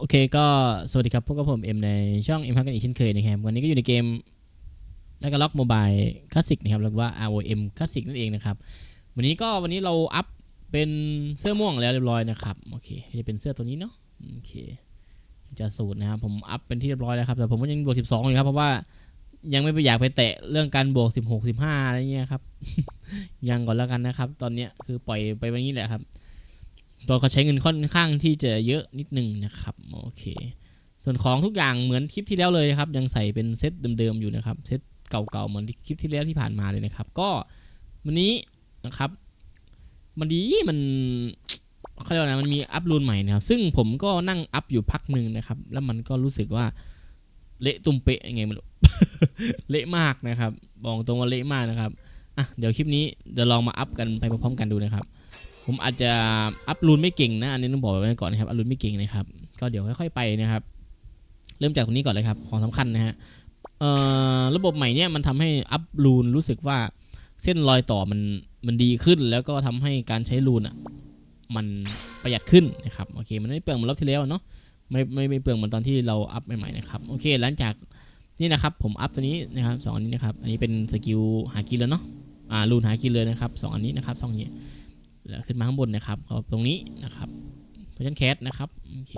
โอเคก็สวัสดีครับพวกกับผมเอ็มในช่องเอ็มพักกันอีกเช่นเคยนะครับวันนี้ก็อยู่ในเกมนักล็อกโมบายคลาสสิกนะครับหรือว่า ROM คลาสสิกนั่นเองนะครับ วันนี้ก็วันนี้เราอัพเป็นเสื้อม่วงแล้วเรียบร้อยนะครับโอเคจะเป็นเสื้อตัวนี้เนาะโอเคจะสูตรนะครับผมอัพเป็นที่เรียบร้อยแล้วครับแต่ผมก็ยังบวก 12อยู่ครับเพราะว่ายังไม่ไปอยากไปแตะเรื่องการบวก 16 15อะไรเงี้ยครับยังก่อนแล้วกันนะครับ ตอนเนี้ยคือปล่อยไปวันนี้แหละครับ ตัวเขาใช้เงินค่อนข้างที่จะเยอะนิดนึงนะครับโอเค ส่วนของทุกอย่างเหมือนคลิปที่แล้วเลยนะครับ ยังใส่เป็นเซตเดิมๆอยู่นะครับเซตเก่าๆเหมือนคลิปที่แล้วที่ผ่านมาเลยนะครับ ก็วันนี้นะครับมันดีมันเขาเรียกว่ามันมีอัพรูนใหม่นะครับ ซึ่งผมก็นั่งอัพอยู่พักหนึ่งนะครับ แล้วมันก็รู้สึกว่าเละตุ่มเปะยังไงไม่รู้เละมากนะครับ บอกตรงว่าเละมากนะครับอะเดี๋ยวคลิปนี้เดี๋ยวลองมาอัพกันไปพร้อมๆกันดูนะครับ ผมอาจจะอัพรูนไม่เก่งนะ อันนี้ต้องบอกไว้ก่อนนะครับอัพรูนไม่เก่งนะครับ ก็เดี๋ยวค่อยๆไปนะครับ เริ่มจากตรงนี้ก่อนเลยครับ ของสำคัญนะฮะเอ่อระบบใหม่เนี่ยมันทำให้อัพรูนรู้สึกว่าเส้นรอยต่อมันมันดีขึ้น แล้วก็ทำให้การใช้รูนอะมันประหยัดขึ้นนะครับโอเคมันไม่เปลืองเหมือนรอบที่แล้วเนาะไม่ไม่ไม่เปลืองเหมือนตอนที่เราอัพใหม่ๆนะครับโอเคหลังจากนี่นะครับผมอัพตัวนี้นะครับสองอันนี้นะครับอันนี้เป็นสกิลหากินแล้วเนาะอ่ารูนหากินเลยนะครับสองอันนี้นะครับสองนี้ แล้วขึ้นมาข้างบนนะครับก็ตรงนี้นะครับเพอร์ชันแคสนะครับโอเค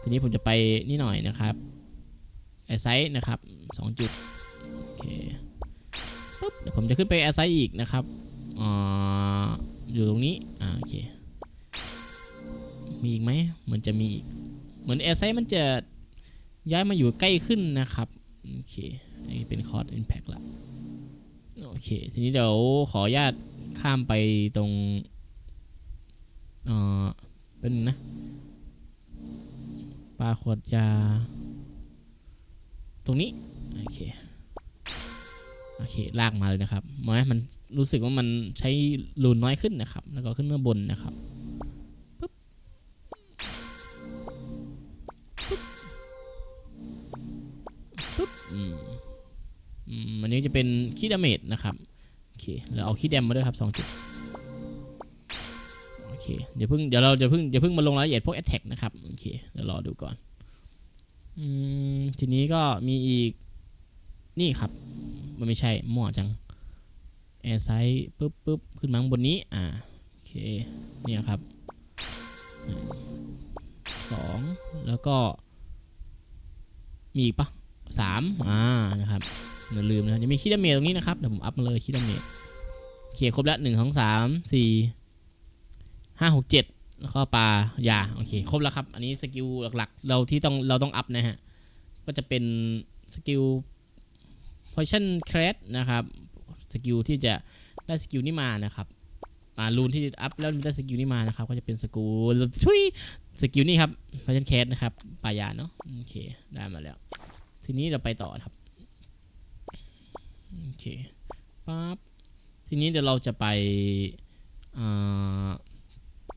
ทีนี้ผมจะไปนี่หน่อยนะครับแอร์ไซต์นะครับสองจุดโอเคปุ๊บเดี๋ยวผมจะขึ้นไปแอร์ไซต์อีกนะครับออยู่ตรงนี้อ่าโอเคมีอีกไหมเหมือนจะมีอีกเหมือนแอร์ไซต์มันจะย้ายมาอยู่ใกล้ขึ้นนะครับโอเคอันนี้เป็นคอร์ดอิมแพคละ โอเค ทีนี้เดี๋ยวขออนุญาตข้ามไปตรงเอ่อเป็นนะปลาขวดยา ตรงนี้ โอเค โอเค ลากมาเลยนะครับหมายมันรู้สึกว่ามันใช้รูนน้อยขึ้นนะครับ แล้วก็ขึ้นมาบนนะครับ อันนี้จะเป็นคีดาเมจนะครับโอเคเราเอาคีย์แดมมาด้วยครับสองจุดโอเคเดี๋ยวเพิ่งเดี๋ยวเราจะเพิ่งเดี๋ยวเพิ่งมาลงรายละเอียดพวก attack นะครับโอเคเดี๋ยวรอดูก่อนอืมทีนี้ก็มีอีกนี่ครับ มันไม่ใช่มั่วจังแอร์ไซส์ปุ๊บปุ๊บขึ้นมาบนนี้อ่าโอเคเนี่ยครับสองแล้วก็มีอีกปะสามอ่านะครับ อย่าลืมนะยังมีคิดเมจตรงนี้นะครับเดี๋ยวผมอัพมาเลยคิดเมจเขียนครบแล้วหนึ่งสองสามสี่ห้าหกเจ็ดแล้วก็ปลายาโอเคครบแล้วครับ อันนี้สกิลหลักๆ เราที่ต้องเราต้องอัพนะฮะก็จะเป็นสกิล poison crest นะครับสกิลที่จะได้สกิลนี้มานะครับอ่ารูนที่อัพแล้วได้สกิลนี้มานะครับ ก็จะเป็นสกิลชุยสกิลนี้ครับ poison crest นะครับปลายาเนาะโอเคได้มาแล้ว ทีนี้เราไปต่อครับ โอเคปั๊บทีนี้เดี๋ยวเราจะไป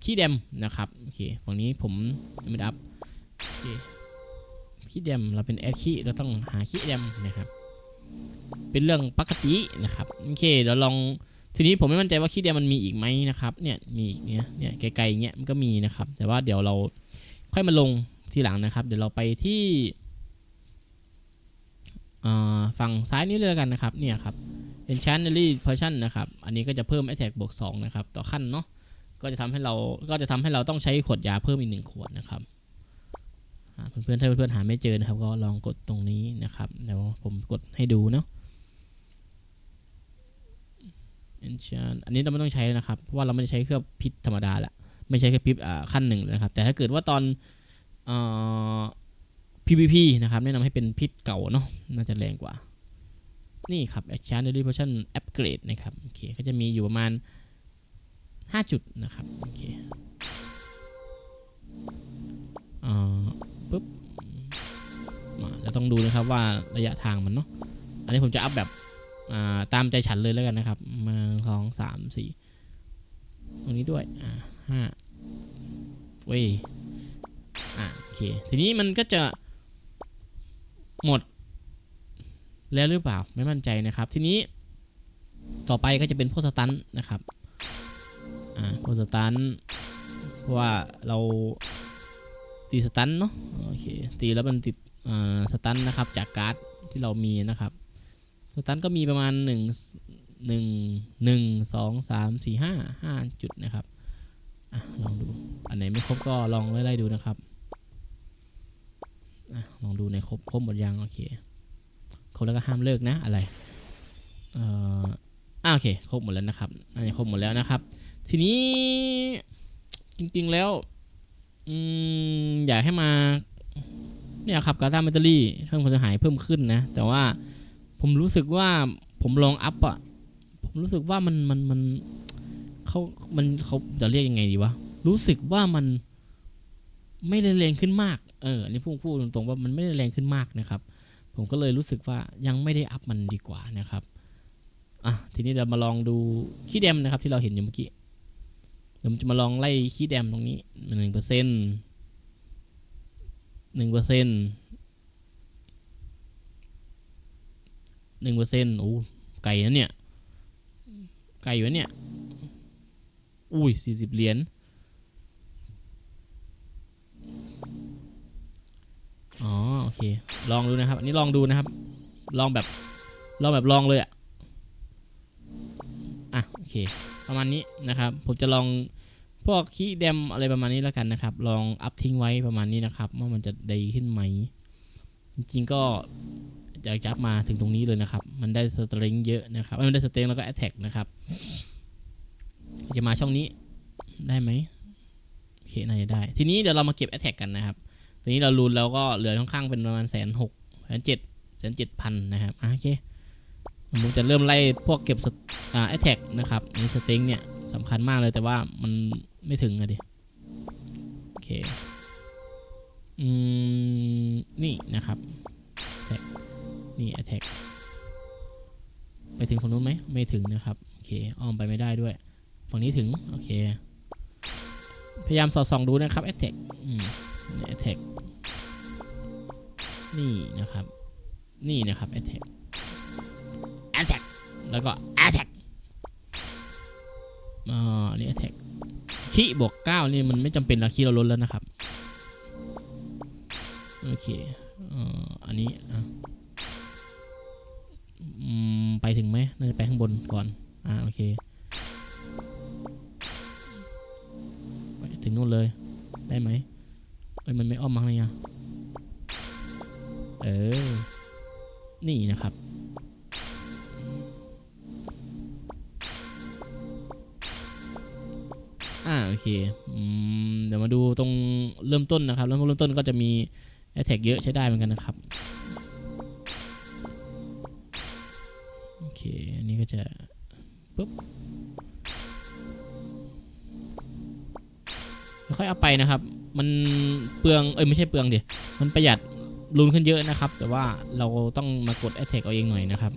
ขี้แดมนะครับโอเคฝั่งนี้ผมไม่ได้อัพโอเคขี้แดมเราเป็นแอดขี้เราต้องหาขี้แดมนะครับ เป็นเรื่องปกตินะครับโอเคเดี๋ยวลองทีนี้ผมไม่มั่นใจว่าขี้แดมมันมีอีกไหมนะครับเนี่ยมีอีกเนี่ยเนี่ยไกลๆเงี้ยมันก็มีนะครับ แต่ว่าเดี๋ยวเราค่อยมาลงทีหลังนะครับ เดี๋ยวเราไปที่ ฝั่งซ้ายนี้เลยกันนะครับ เนี่ยครับ Enchantery Potion นะครับ อันนี้ก็จะเพิ่ม Attack บวก2นะครับ ต่อขั้นเนาะ ก็จะทำให้เรา ก็จะทำให้เราต้องใช้ขวดยาเพิ่มอีกหนึ่งขวดนะครับเพื่อนๆถ้าเพื่อนๆหาไม่เจอนะครับ ก็ลองกดตรงนี้นะครับ เดี๋ยวผมกดให้ดูเนาะ Enchant อันนี้เราไม่ต้องใช้นะครับ เพราะว่าเราไม่ได้ใช้เครื่องพิษธรรมดาละ ไม่ใช่แค่พิษขั้นหนึ่งนะครับ แต่ถ้าเกิดว่าตอนเอ่อ PVP นะครับ แนะนำให้เป็นพิษเก่าเนาะน่าจะแรงกว่า นี่ครับ Extraordinary Potion Upgrade นะครับโอเคก็จะมีอยู่ประมาณ 5 จุดนะครับโอเคอ่าปุ๊บมาเราต้องดูนะครับว่าระยะทางมันเนาะอันนี้ผมจะอัพแบบอ่าตามใจฉันเลยแล้วกันนะครับ มาสองสามสี่ตรงนี้ด้วยอ่าห้าเว้ยอ่าโอเค ทีนี้มันก็จะ หมด แล้วหรือเปล่าไม่มั่นใจนะครับ ทีนี้ต่อไปก็จะเป็นพวกสตันนะครับอ่าพวกสตันเพราะว่าเราตีสตันเนาะโอเคตีแล้วมันติดอ่าสตันนะครับจากการ์ดที่เรามีนะครับสตันก็มีประมาณหนึ่งหนึ่งหนึ่งสองสามสี่ห้าห้าจุดนะครับอะลองดู อันไหนไม่ครบก็ลองไล่ๆดูนะครับ อะลองดูในครบครบหมดยังโอเคครบแล้วก็ห้ามเลิกนะอะไรเอ่ออะโอเคครบหมดแล้วนะครับอันนี้ครบหมดแล้วนะครับ ทีนี้จริงๆแล้วอืมอยากให้มาเนี่ยครับกาซาแบตเตอรี่เพิ่มความเสียหายเพิ่มขึ้นนะ แต่ว่าผมรู้สึกว่าผมลองอัพอะผมรู้สึกว่ามันมันมันเขามันเขาจะเรียกยังไงดีวะ รู้สึกว่ามันไม่ได้แรงขึ้นมาก เอออันนี่พูดพูดตรงๆว่ามันไม่ได้แรงขึ้นมากนะครับ ผมก็เลยรู้สึกว่ายังไม่ได้อัพมันดีกว่านะครับอะทีนี้เรามาลองดูขี้แดมนะครับที่เราเห็นอยู่เมื่อกี้เดี๋ยวจะมาลองไล่ขี้แดมตรงนี้หนึ่งเปอร์เซ็นต์หนึ่งเปอร์เซ็นต์หนึ่งเปอร์เซ็นต์โอ้ไก่นะเนี่ย ไก่อยู่นะเนี่ย อุ้ยสี่สิบเหรียญ อ๋อโอเค ลองดูนะครับ อันนี้ลองดูนะครับ ลองแบบลองแบบลองเลยอะอะโอเค ประมาณนี้นะครับ ผมจะลองพวกคีย์แดมอะไรประมาณนี้แล้วกันนะครับ ลองอัพทิ้งไว้ประมาณนี้นะครับว่ามันจะดีขึ้นไหม จริงๆก็จะจับมาถึงตรงนี้เลยนะครับ มันได้สตริงเยอะนะครับเอ้ยมันได้สตริงแล้วก็แอตแทกนะครับ จะมาช่องนี้ได้ไหมโอเคน่าจะได้ ทีนี้เดี๋ยวเรามาเก็บแอตแทกกันนะครับ ทีนี้เรารูนเราก็เหลือค่อนข้างเป็นประมาณแสนหกแสนเจ็ดแสนเจ็ดพันนะครับโอเคผมจะเริ่มไล่พวกเก็บอ่าแอตแทกนะครับนี่สติงเนี่ยสำคัญมากเลยแต่ว่ามันไม่ถึงอะดิโอเคอืมนี่นะครับแท็กนี่ attack ไปถึงฝั่งนู้นไหมไม่ถึงนะครับโอเคอ้อมไปไม่ได้ด้วยฝั่งนี้ถึงโอเคพยายามสอดส่องดูนะครับ attack อืมนี่ attack นี่นะครับ นี่นะครับ attack attack แล้วก็ attack อ่าอันนี้ attack คีบวกเก้านี่มันไม่จำเป็นละคีเราลดแล้วนะครับ โอเคอันนี้อืมไปถึงไหมน่าจะไปข้างบนก่อน อ่า โอเค ไปถึงนู่นเลย ได้ไหมเอ้ยมันไม่อ้อมมาข้งในอะ เออ นี่นะครับ อ่าโอเคอเดี๋ยวมาดูตรงเริ่มต้นนะครับ เริ่มเริ่มต้นก็จะมี a t t a c k เยอะใช้ได้เหมือนกันนะครับ โอเค อันนี้ก็จะปุ๊บค่อยเอาไปนะครับ มันเปลือง เอ้ยไม่ใช่เปลืองดิ มันประหยัด รุนขึ้นเยอะนะครับ แต่ว่าเราต้องมากด attack เอาเองหน่อยนะครับ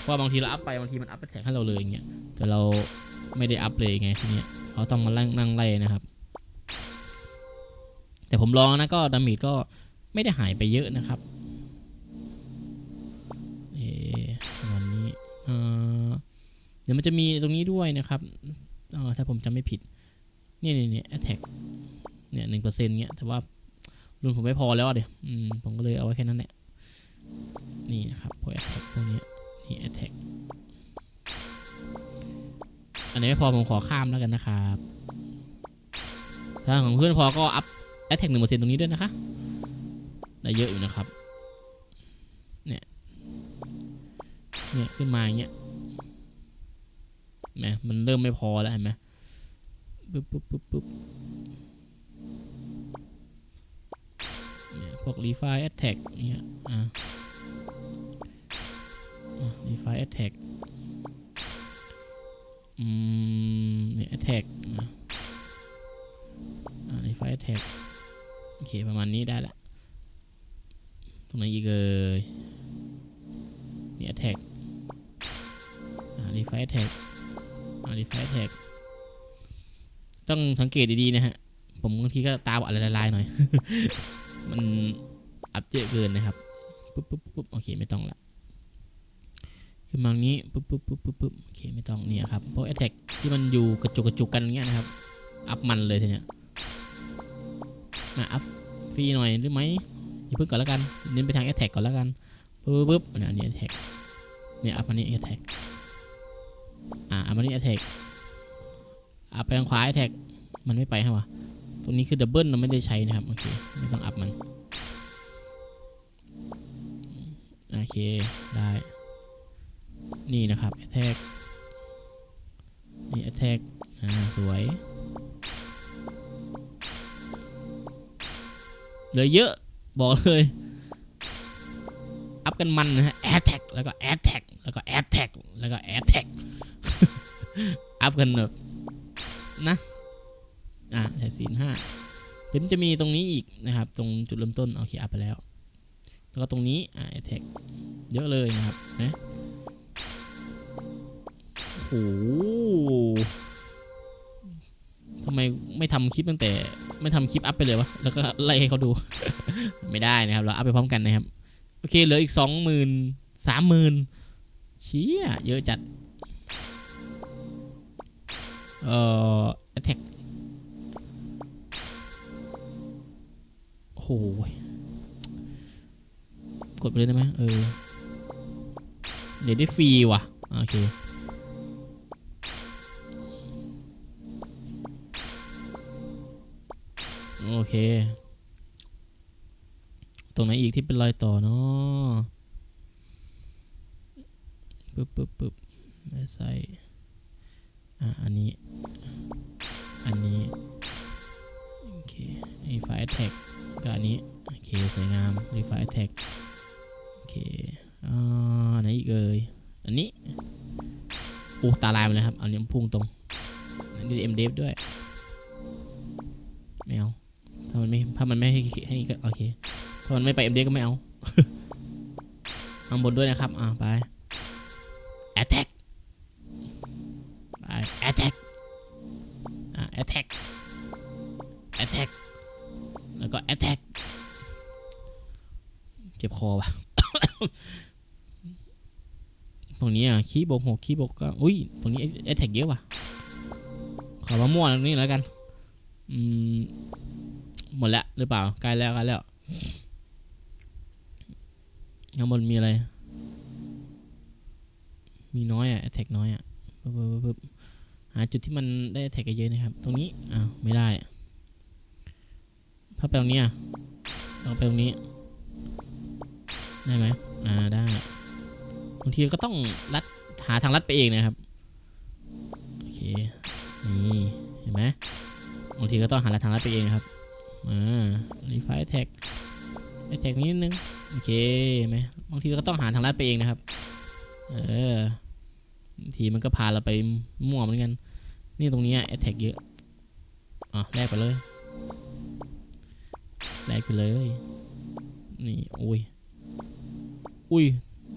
เพราะว่าบางทีเราอัพไปบางทีมันอัพ attack ให้เราเลยอย่างเงี้ยแต่เราไม่ได้อัพเลยไงทีเนี้ยเราต้องมานั่งนั่งไล่นะครับ แต่ผมลองนะก็ดาเมจก็ไม่ได้หายไปเยอะนะครับเออประมาณนี้เอ่อเดี๋ยวมันจะมีตรงนี้ด้วยนะครับถ้าผมจำไม่ผิดเนี่ยเนี่ยเนี่ย attack เนี่ยหนึ่งเปอร์เซ็นต์เงี้ยแต่ว่า รุ่นผมไม่พอแล้วอะเดี๋ยวอืมผมก็เลยเอาไว้แค่นั้นแหละ นี่นะครับพวก attack พวกนี้นี่ attack อันนี้ไม่พอผมขอข้ามแล้วกันนะครับถ้าของเพื่อนพอก็อัพ attack หนึ่งเปอร์เซ็นต์ตรงนี้ด้วยนะคะ ได้เยอะอยู่นะครับ เนี่ย เนี่ยขึ้นมาอย่างเงี้ยแหมมันเริ่มไม่พอแล้วเห็นไหมปุ๊บปุ๊บปุ๊บปุ๊บ พวก refi attack เนี่ยอะอะ refi attack อืมเนี่ย attack อะอะ refi attack โอเค ประมาณนี้ได้ละ ตรงไหนอีกเอ่ยนี่ย attack อ่า refi attack อ่า refi attack ต้องสังเกตดี ๆ นะฮะ ผมบางทีก็ตาบอดอะลายๆหน่อย มันอัพเยอะเกินนะครับปุ๊บปุ๊บปุ๊บโอเคไม่ต้องละขึ้นมาตรงนี้ปุ๊บปุ๊บปุ๊บปุ๊บปุ๊บโอเคไม่ต้องเนี่ยครับเพราะ attack ที่มันอยู่กระจุกกระจุกกันอย่างเงี้ยนะครับ อัพมันเลยทีเนี้ยมาอัพฟรีหน่อยหรือไหมอย่าเพิ่งก่อนแล้วกันเน้นไปทางแอตแทกก่อนแล้วกันปึ๊บปึ๊บเนี่ยอันนี้แอตแทกเนี่ยอัพอันนี้แอตแทกอ่าอัพอันนี้แอตแทกอัพไปทางขวาแอตแทกมันไม่ไปฮะวะ ตรงนี้คือดับเบิลเราไม่ได้ใช้นะครับโอเคไม่ต้องอัพมันโอเคได้นี่นะครับแอตแทกนี่แอตแทกอ่าสวยเหลือเยอะบอกเลยอัพกันมันนะฮะแอดแท็กแล้วก็แอดแท็กแล้วก็แอดแท็กแล้วก็แอดแท็กอัพกันแบบนะ อะแต่สี่ห้าเดี๋ยวมันจะมีตรงนี้อีกนะครับ ตรงจุดเริ่มต้นโอเคอัพไปแล้ว แล้วก็ตรงนี้อะแอดแทกเยอะเลยนะครับนะโอ้โหทำไมไม่ทำคลิปตั้งแต่ไม่ทำคลิปอัพไปเลยวะ แล้วก็ไล่ให้เขาดู ไม่ได้นะครับ เราอัพไปพร้อมกันนะครับ โอเค เหลืออีกสองหมื่นสามหมื่นเชี่ยเยอะจัด เอ่อ attack โอ้ โหกดไปเลยได้ไหมเออ เดี๋ยวได้ฟรีว่ะ โอเค โอเค ตรงไหนอีกที่เป็นรอยต่อเนาะปึ๊บปึ๊บปึ๊บไม่ใส่อะอันนี้ อันนี้ โอเครีไฟแท็ก กับอันนี้ โอเค สวยงามรีไฟแท็กโอเคอ่าไหนอีกเอ่ยอันนี้โอ้ตาลายมาเลยครับ เอันนี้ยพุ่งตรงอันนี้เอ็มเดฟด้วยไม่เอาถ้ามันไม่ถ้ามันไม่ให้ให้ก็โอเคถ้ามันไม่ไปเอ็มเดฟก็ไม่เอาข้างบนด้วยนะครับอ่าไป บวกหกคีบวกก็อุ้ยตรงนี้ attack เยอะว่ะขอมาม่วนตรงนี้แล้วกันอืมหมดแล้วหรือเปล่าใกล้แล้วใกล้แล้วข้างบนมีอะไร มีน้อยอะแท็กน้อยอะปึ๊บปึ๊บปึ๊บหาจุดที่มันได้แท็กเยอะๆนะครับ ตรงนี้ อ้าว ไม่ได้ ถ้าไปตรงนี้อะลองไปตรงนี้ ได้ไหมอ่า ได้ บางทีก็ต้องลัด หาทางลัดไปเองนะครับโอเคนี่เห็นไหมบางทีก็ต้องหาทางลัดไปเองครับอ่ารีไฟแท็กแท็กนิดนึงโอเคเห็นไหมบางทีก็ต้องหาทางลัดไปเองนะครับเออบางทีมันก็พาเราไปมั่วเหมือนกัน นี่ตรงนี้แอตแทกเยอะอะแลกไปเลยแลกไปเลย นี่โอ้ย อุ้ย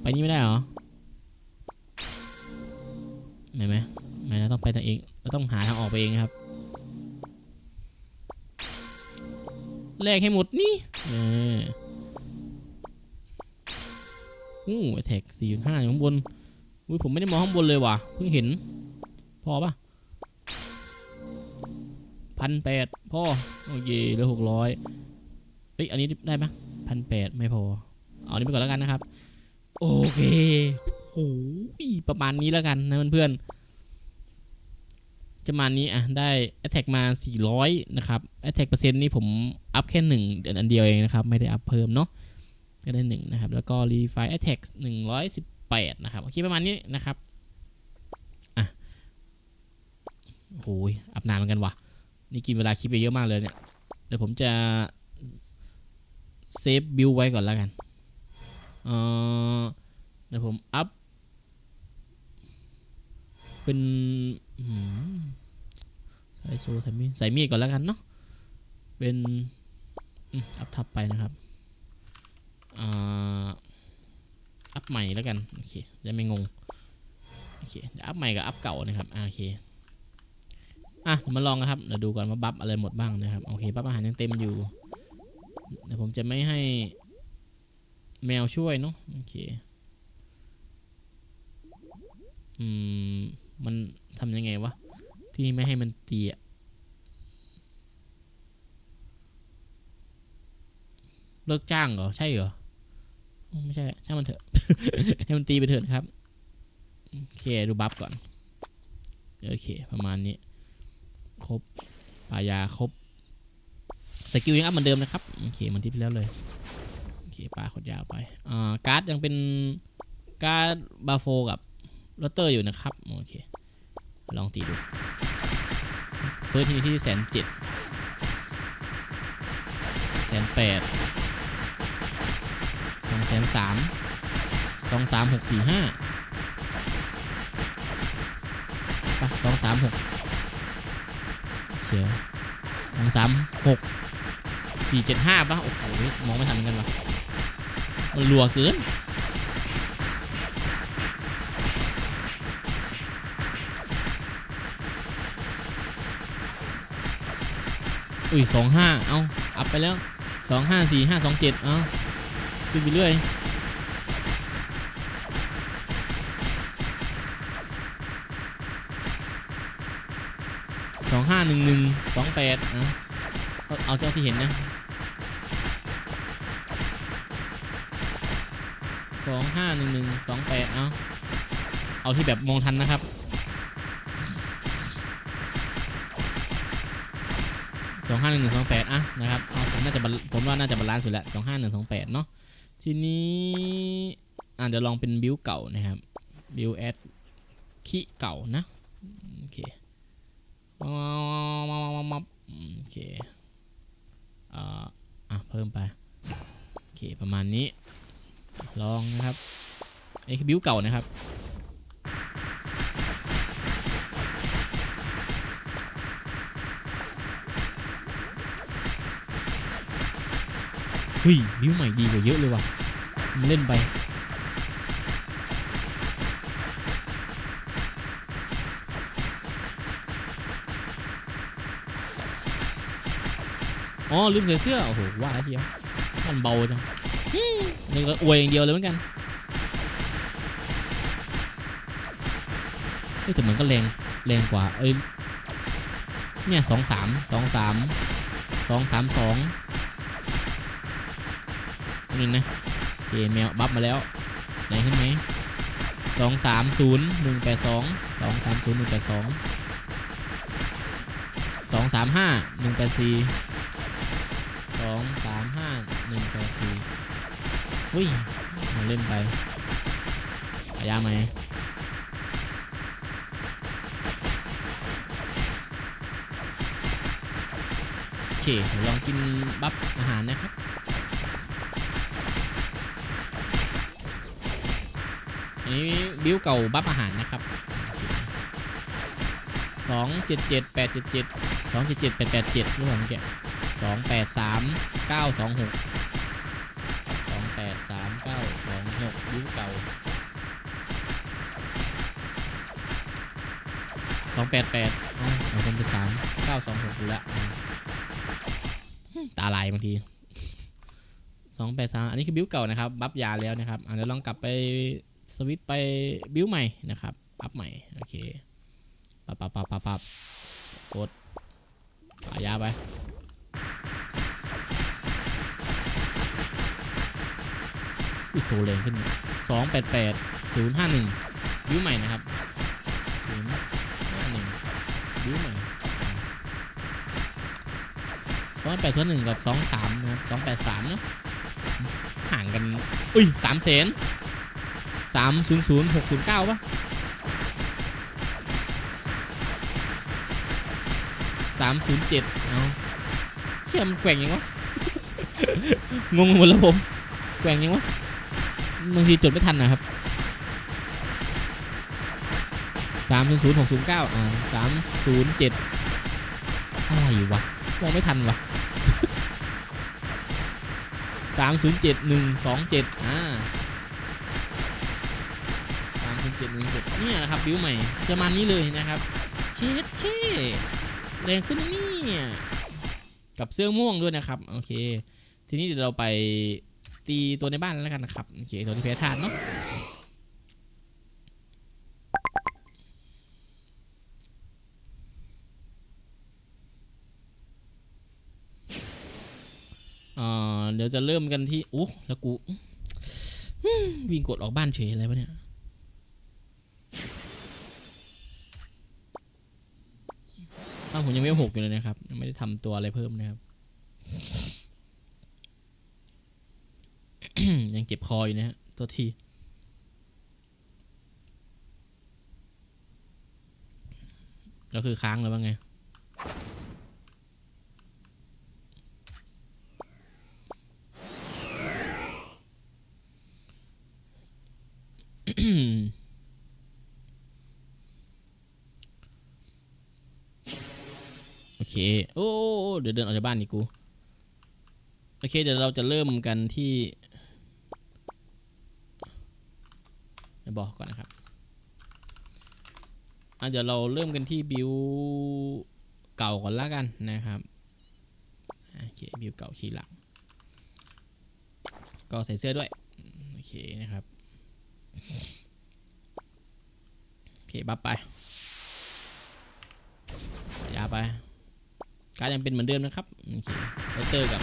ไปนี่ไม่ได้เหรอ เห็นไหมไม่นะต้องไปทางเองเราต้องหาทางออกไปเองครับแลกให้หมดนี่เอออู้แท็กสี่ห้าอยู่ข้างบนอุ้ยผมไม่ได้มองข้างบนเลยว่ะเพิ่งเห็น พอปะพันแปดพ่อ โอเคเหลือหกร้อยเฮ้ย อันนี้ได้ปะพันแปดไม่พอ เอาอันนี้ไปก่อนแล้วกันนะครับ โอเค ประมาณนี้แล้วกันนะเพื่อนๆจะมานี้อะได้ attack มา 400 นะครับ attack เปอร์เซ็นต์นี่ผมอัพแค่หนึ่งเดือนอันเดียวเองนะครับ ไม่ได้อัพเพิ่มเนาะก็ได้หนึ่งนะครับ แล้วก็ refine attack 118 นะครับ โอเค ประมาณนี้นะครับอะโอ้ยอัพนานเหมือนกันว่ะ นี่กินเวลาคลิปไปเยอะมากเลยเนี่ย เดี๋ยวผมจะเซฟบิลไว้ก่อนแล้วกันเออเดี๋ยวผมอัพ เป็นใส่โซ่ใส่มีดใส่มีดก่อนแล้วกันเนาะเป็นอัพทับไปนะครับอัพใหม่แล้วกันโอเคจะไม่งงโอเคอัพใหม่กับอัพเก่านะครับโอเคอะมาลองนะครับเดี๋ยวดูก่อนว่าบัฟอะไรหมดบ้างนะครับโอเคบัฟอาหารยังเต็มอยู่เดี๋ยวผมจะไม่ให้แมวช่วยเนาะโอเคอืม มันทำยังไงวะ ที่ไม่ให้มันตีอะเลิกจ้างเหรอ ใช่เหรอ ไม่ใช่ช่างมันเถอะ ให้มันตีไปเถอะนครับ โอเค ดูบัฟก่อน โอเค ประมาณนี้ ครบปายาครบ สกิลยังอัพเหมือนเดิมนะครับ โอเค มันที่ที่แล้วเลย โอเคปลาขดยาวไป อ่า การ์ดยังเป็นการ์ดบาโฟกับ ลอตเตอร์อยู่นะครับ โอเค ลองตีดู เฟิร์สทีที่แสนเจ็ดแสนแปดสองแสนสามสองสามหกสี่ห้าปะสองสามหกเสียสองสามหกสี่เจ็ดห้าปะโอ้โหมองไม่ทันกันวะมันรัวเกิน อุ้ยสองห้าเอาอัพไปแล้วสองห้าสี่ห้าสองเจ็ดเอาขึ้นไปเรื่อยสองห้าหนึ่งหนึ่งสองแปดเอาเอาเอาเจ้าที่เห็นนะสองห้าหนึ่งหนึ่งสองแปดเอาเอาที่แบบมองทันนะครับ สองห้าหนึ่งหนึ่งสองแปดอะนะครับผมน่าจะผมว่าน่าจะบาลานซ์สุดแล้วสองห้าหนึ่งสองแปดเนาะทีนี้อ่าเดี๋ยวลองเป็นบิวเก่านะครับบิวแอดคีเก่านะโอเคมามามามามาโอเคอ่าอะเพิ่มไปโอเคประมาณนี้ลองนะครับไอ้คือบิวเก่านะครับ ฮ้ยบิวใหม่ดีกว่าเยอะเลยว่ะเล่นไปอ๋อลืมใส่เสื้อโอ้โหว่าแล้วเทียวมันเบาจังนี่ก็อวยอย่างเดียวเลยเหมือนกันเฮ้ยแต่มันก็แรงแรงกว่าเอ้ยเนี่ยสองสามสองสามสองสามสอง นึงนะโอเคแมวบัฟมาแล้วไหนขึ้นไหมสองสามศูนย์หนึ่งแปดสองสองสามศูนย์หนึ่งแปดสองสองสามห้าหนึ่งแปดสี่สองสามห้าหนึ่งแปดสี่อุ้ยมาเล่นไปอายาไหมโอเคลองกินบัฟอาหารนะครับ อันนี้บิวเก่าบัฟอาหารนะครับสองเจ็ดเจ็ดแปดเจ็ดเจ็ดสองเจ็ดเจ็ดแปดแปดเจ็ดรู้ป่ะเมื่อกี้สองแปดสามเก้าสองหกสองแปดสามเก้าสองหกบิวเก่าสองแปดแปดเอาเอาคนไปสามเก้าสองหกดูละอ่าตาลายบางทีสองแปดสามอันนี้คือบิวเก่านะครับ บัฟยาแล้วนะครับ อะเดี๋ยวลองกลับไป สวิตไปบิวใหม่นะครับอัพใหม่โอเคปับปับปับปับปับกดปายาไปอุ้ยโซแรงขึ้นสองแปดแปดศูนย์ห้าหนึ่งบิวใหม่นะครับศูนย์ห้าหนึ่งบิวใหม่สองแปดศูนย์หนึ่งกับสองสามนะครับสองแปดสามเนาะห่างกัน อุ้ยสามเซน สามศูนย์ศูนย์หกศูนย์เก้าป่ะสามศูนย์เจ็ดเอาเชื่อมแกว่งยังวะ งงหมดแล้วผม แกว่งยังวะบางทีจดไม่ทันนะครับสามศูนย์ศูนย์หกศูนย์เก้าอ่าสามศูนย์เจ็ดอะไรวะมองไม่ทันวะสามศูนย์เจ็ดหนึ่งสองเจ็ดอ่า เจ็ดหนึ่งเจ็ดเนี่ยนะครับบิวใหม่ประมาณนี้เลยนะครับเช็ดเคแรงขึ้นนี่กับเสื้อม่วงด้วยนะครับโอเค ทีนี้เดี๋ยวเราไปตีตัวในบ้านแล้วกันนะครับโอเคตัวที่แพ้ทานเนาะเดี๋ยวจะเริ่มกันที่อู้แล้วกูวิ่งกดออกบ้านเฉยอะไรวะเนี่ย้านผมยังไม่หกอยู่เลยนะครับ ยังไม่ได้ทำตัวอะไรเพิ่มนะครับ ยังเจ็บคออยู่นะฮะตัวทีก็คือค้างแล้วว่าไง โอเค โอ้โอ้ เดี๋ยวเดินออกจากบ้านนี่กู โอเค เดี๋ยวเราจะเริ่มกันที่บอกก่อนนะครับอะเดี๋ยวเราเริ่มกันที่บิวเก่าก่อนละกันนะครับโอเคบิวเก่าทีหลัง ก็ใส่เสื้อด้วยโอเคนะครับโอเคบัฟไปยาไป การยังเป็นเหมือนเดิมนะครับโอเคเลเตอร์กับ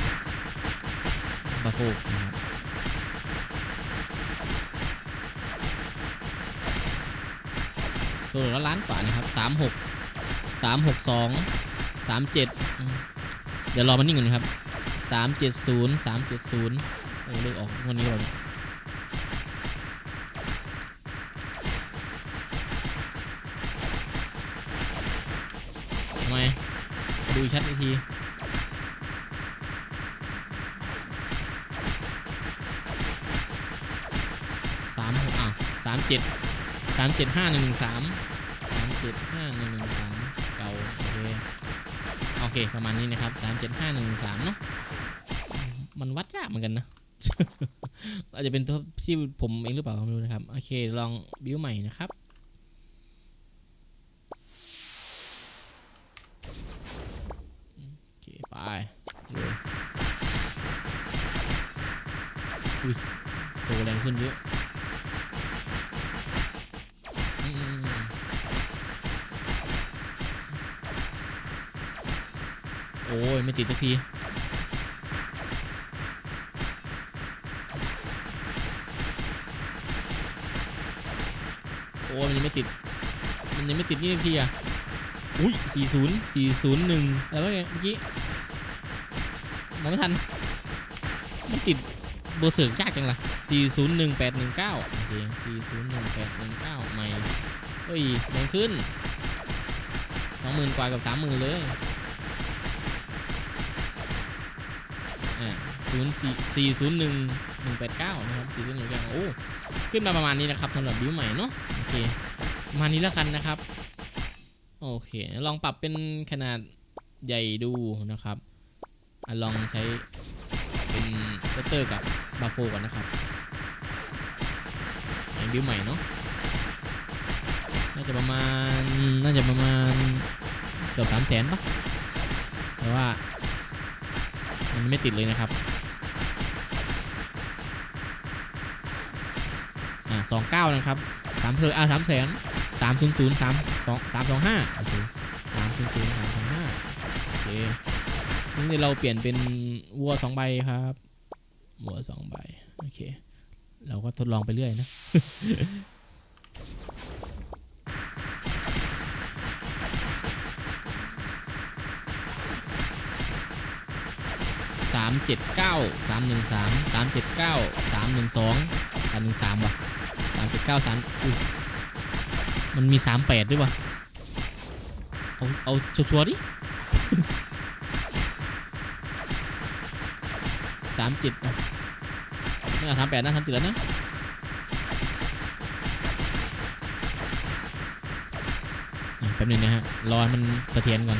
บาโฟนะครับโซล่ละล้านกว่านะครับสามหกสามหกสองสามเจ็ดเดี๋ยวรอมันนิ่งก่อนนะครับสามเจ็ดศูนย์สามเจ็ดศูนย์โอ้เลขออกวันนี้เราเนี่ยทำไม ดูชัดอีกทีสามหกอะสามเจ็ดสามเจ็ดห้าหนึ่งหนึ่งสามสามเจ็ดห้าหนึ่งหนึ่งสามเก่าโอเคโอเคประมาณนี้นะครับสามเจ็ดห้าหนึ่งหนึ่งสามเนาะมันวัดยากเหมือนกันนะอาจจะเป็นตัวที่ผมเองหรือเปล่าไม่รู้นะครับ โอเคลองบิวใหม่นะครับ ไปเลยอุ้ยโซแรงขึ้นเยอะโอ้ย ไม่ติดสักทีโอ้ยมันยังไม่ติด มันยังไม่ติดนี่สักทีอะ อุ้ยสี่ศูนย์สี่ศูนย์หนึ่งอะไรวเมื่อกี้ มองไม่ทัน มันติดเบอร์เสือกยากจังล่ะ401819โอเค401819ใหม่เฮ้ยแรงขึ้น 20,000 กว่ากับ 30,000 เลยอ่า04401189 นะครับ 4019โอ้ ขึ้นมาประมาณนี้นะครับสำหรับบิวใหม่เนาะโอเคประมาณนี้แล้วกันนะครับ โอเค ลองปรับเป็นขนาดใหญ่ดูนะครับ ลองใช้เป็นเซตเตอร์กับบาโฟก่อนนะครับแอนบิวใหม่เนาะน่าจะประมาณน่าจะประมาณเกือบสามแสนปะแต่ว่ามันไม่ติดเลยนะครับอ่าสองเก้านะครับสามเพลอ่าสามแสนสามศูนย์ศูนย์สามสองสามสองห้าโอเคสามศูนย์ศูนย์สามสองห้าโอเค นี่เราเปลี่ยนเป็นวัวสองใบครับวัวสองใบโอเค เราก็ทดลองไปเรื่อยนะสามเจ็ดเก้าสามหนึ่งสามสามเจ็ดเก้าสามหนึ่งสองสามหนึ่งสามว่ะสามเจ็ดเก้าสามมันมีสามแปดด้วยวะเอาเอาชัวร์ดิ สามจิตอะไม่อาสามแปดนะสามจิตแล้วนะแป๊บนึงนะฮะ รอมันเสถียรก่อน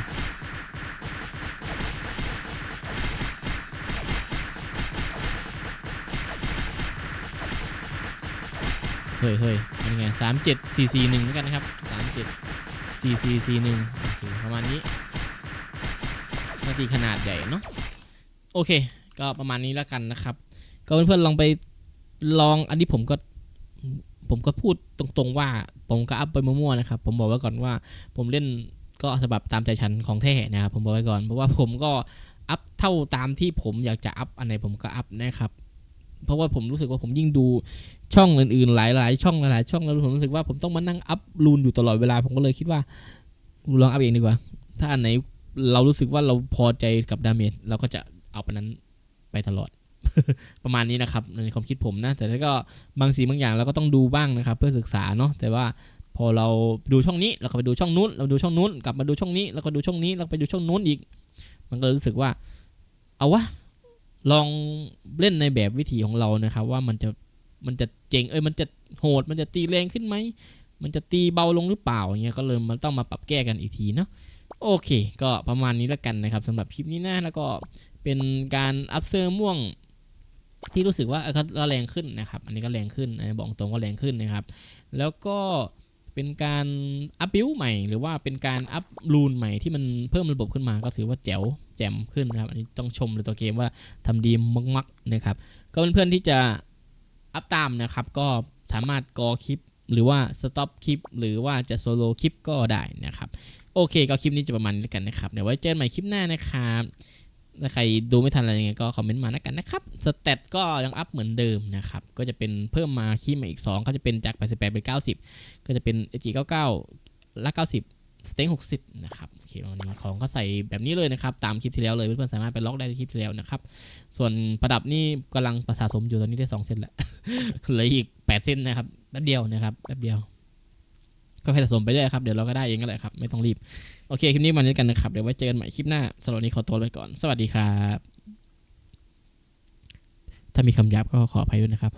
เฮ้ยเฮ้ยเป็นไงสามเจ็ดสี่สี่หนึ่งเหมือนกันนะครับสามเจ็ดสี่สี่สี่หนึ่งโอเคประมาณนี้นาทีขนาดใหญ่เนาะโอเค ก็ประมาณนี้แล้วกันนะครับ ก็เพื่อนๆลองไปลองอันนี้ผมก็ผมก็พูดตรงๆว่า ผมก็อัพไปมั่วๆนะครับ ผมบอกไว้ก่อนว่า ผมเล่นก็ฉบับตามใจฉันของแท้นะครับผมบอกไว้ก่อนเพราะว่าผมก็อัพเท่าตามที่ผมอยากจะอัพอันไหนผมก็อัพนะครับ เพราะว่าผมรู้สึกว่าผมยิ่งดูช่องอื่นๆ หลายๆ ช่องหลายๆช่องแล้วผมรู้สึกว่าผมต้องมานั่งอัพรูนอยู่ตลอดเวลาผมก็เลยคิดว่าลองอัพเองดีกว่า ถ้าอันไหนเรารู้สึกว่าเราพอใจกับดาเมจเราก็จะเอาอันนั้น ไปตลอด ประมาณนี้นะครับในความคิดผมนะ แต่แล้วก็บางสิ่งบางอย่างเราก็ต้องดูบ้างนะครับ เพื่อศึกษาเนาะแต่ว่าพอเราดูช่องนี้เราก็ไปดูช่องนู้น เราดูช่องนู้น กลับมาดูช่องนี้แล้วก็ดูช่องนี้แล้วไปดูช่องนู้นอีก มันก็รู้สึกว่า เอาวะลองเล่นในแบบวิธีของเรานะครับ ว่ามันจะมันจะเจ๋งเอ้ยมันจะโหด มันจะตีแรงขึ้นไหมมันจะตีเบาลงหรือเปล่าเงี้ยก็เลยมันต้องมาปรับแก้กันอีกทีเนาะโอเค ก็ประมาณนี้แล้วกันนะครับสำหรับคลิปนี้นะแล้วก็ เป็นการอัพเซอร์ม่วงที่รู้สึกว่าเออก็แรงขึ้นนะครับ อันนี้ก็แรงขึ้นบอกตรงว่าแรงขึ้นนะครับ แล้วก็เป็นการอัพบิวใหม่ หรือว่าเป็นการอัพรูนใหม่ที่มันเพิ่มระบบขึ้นมาก็ถือว่าแจ๋วแจ่มขึ้นนะครับ อันนี้ต้องชมเลยตัวเกมว่าทำดีมากๆนะครับ ก็เพื่อนๆที่จะอัพตามนะครับ ก็สามารถกอคลิปหรือว่าสต็อปคลิปหรือว่าจะโซโลคลิปก็ได้นะครับ โอเคก็คลิปนี้จะประมาณนี้กันนะครับ เดี๋ยวไว้เจอกันใหม่คลิปหน้านะครับ ถ้าใครดูไม่ทันอะไรยังไงก็คอมเมนต์มาแล้วกันนะครับ สเตตก็ยังอัพเหมือนเดิมนะครับ ก็จะเป็นเพิ่มมาคีย์มาอีก 2 ก็จะเป็นจาก 88 เป็น 90 ก็จะเป็น g 99และ90 สเต็ง60 นะครับ โอเควันนี้ของก็ใส่แบบนี้เลยนะครับ ตามคลิปที่แล้วเลยเพื่อนๆสามารถไปล็อกได้ในคลิปที่แล้วนะครับ ส่วนประดับนี่กำลังประสะสมอยู่ตอนนี้ได้ 2 เส้นแล้วเหลืออีก 8 เส้นนะครับแป๊บเดียวนะครับแป๊บเดียว ก็ให้สะสมไปเรื่อยครับเดี๋ยวเราก็ได้เองก็ได้ครับไม่ต้องรีบ โอเค คลิปนี้มานี้กันนะครับ เดี๋ยวไว้เจอกันใหม่คลิปหน้าสำหรับนนี้ขอตัวไปก่อน สวัสดีครับ ถ้ามีคำหยาบก็ขออภัยด้วยนะครับ